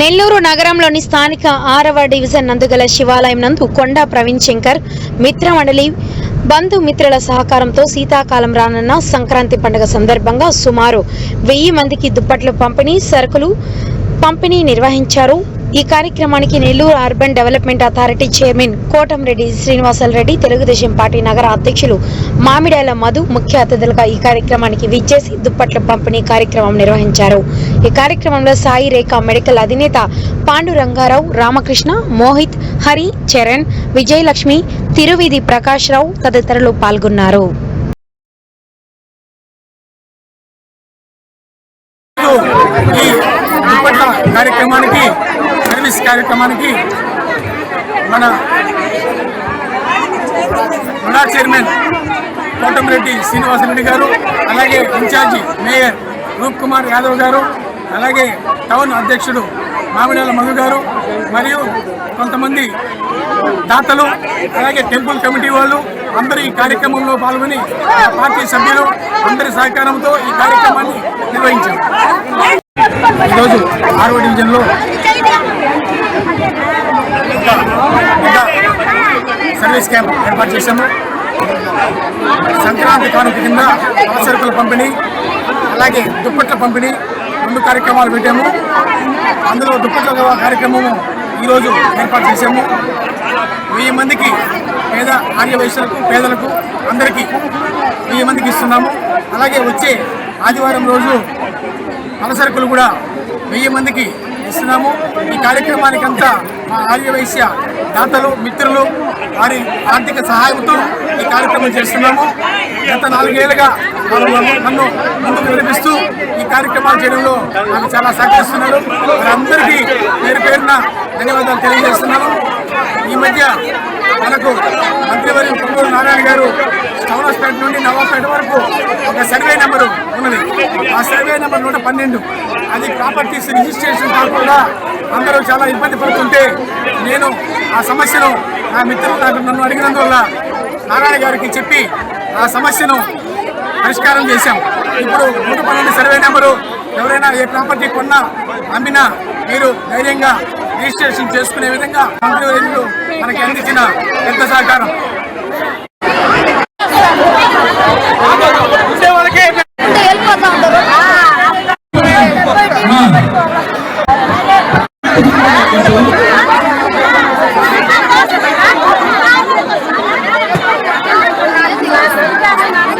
నెల్లూరు నగరంలోని స్థానిక ఆరవ డివిజన్ నందుగల శివాలయం నందు కొండా ప్రవీణ్ శంకర్ మిత్ర మండలి బంధుమిత్రుల సహకారంతో శీతాకాలం రానున్న సంక్రాంతి పండుగ సందర్భంగా సుమారు వెయ్యి మందికి దుప్పట్లు పంపిణీ సరుకులు పంపిణీ నిర్వహించారు. ఈ కార్యక్రమానికి Nellore urban development authority chairman Kotamreddy Srinivasareddy Telugu Desam party నగర అధ్యక్షులు మామిడాల మధు ముఖ్య అతిథులుగా ఈ కార్యక్రమానికి విచ్చేసి దుప్పట్ల పంపిణీ కార్యక్రమం నిర్వహించారు. ఈ కార్యక్రమంలో సాయి రేఖ మెడికల్ అధినేత పాండు రంగారావు రామకృష్ణ మోహిత్ హరి చరణ్ విజయలక్ష్మి తిరువిధి ప్రకాష్ రావు తదితరులు పాల్గొన్నారు. కార్యక్రమానికి సర్వీస్ కార్యక్రమానికి మన ముడా చైర్మన్ కోటమిరెడ్డి శ్రీనివాసరెడ్డి గారు అలాగే ఇన్ఛార్జి మేయర్ రూప్ కుమార్ యాదవ్ గారు అలాగే టౌన్ అధ్యక్షుడు మామిడాల మధు గారు మరియు కొంతమంది దాతలు అలాగే టెంపుల్ కమిటీ వాళ్ళు అందరూ ఈ కార్యక్రమంలో పాల్గొని పార్టీ సభ్యులు అందరి సహకారంతో ఈ కార్యక్రమాన్ని నిర్వహించారు. ఈరోజు ఆరో డివిజన్లో అవేర్నెస్ క్యాంప్ ఏర్పాటు చేశాము. సంక్రాంతి కానుక కింద సరుకుల పంపిణీ అలాగే దుప్పట్ల పంపిణీ రెండు కార్యక్రమాలు పెట్టాము. అందులో దుప్పట్ల కార్యక్రమము ఈరోజు ఏర్పాటు చేశాము. వెయ్యి మందికి పేద ఆర్య పేదలకు అందరికీ వెయ్యి మందికి ఇస్తున్నాము. అలాగే వచ్చే ఆదివారం రోజు పలసరుకులు కూడా వెయ్యి మందికి ఇస్తున్నాము ఈ కార్యక్రమానికంతా మా ఆర్యవైశ్య దాతలు మిత్రులు వారి ఆర్థిక సహాయంతో ఈ కార్యక్రమం చేస్తున్నాము. గత నాలుగేళ్ళుగా వాళ్ళు నన్ను- ముందుకు నడిపిస్తూ ఈ కార్యక్రమాలు చేయడంలో నాకు చాలా సహకరిస్తున్నారు. వారందరికీ పేరు పేరున ధన్యవాదాలు తెలియజేస్తున్నాను. ఈ మధ్య మనకు మంత్రివర్యం పొంగూరు నారాయణ గారు స్టౌనస్పేట నుండి నవాపేట వరకు ఒక సర్వే నెంబరు ఉన్నది. ఆ సర్వే నెంబర్ నూట పన్నెండు. అది ప్రాపర్టీస్ రిజిస్ట్రేషన్ కాకుండా అందరూ చాలా ఇబ్బంది పడుతుంటే నేను ఆ సమస్యను నా మిత్రులు నాకు నన్ను అడిగినందువల్ల నారాయణ గారికి చెప్పి ఆ సమస్యను పరిష్కారం చేశాం. ఇప్పుడు నూట పన్నెండు సర్వే నెంబరు ఎవరైనా ఏ ప్రాపర్టీ కొన్నా అమ్మినా మీరు ధైర్యంగా రిజిస్ట్రేషన్ చేసుకునే విధంగా మంత్రివర్యులు మనకి అందించిన పెద్ద సహకారం.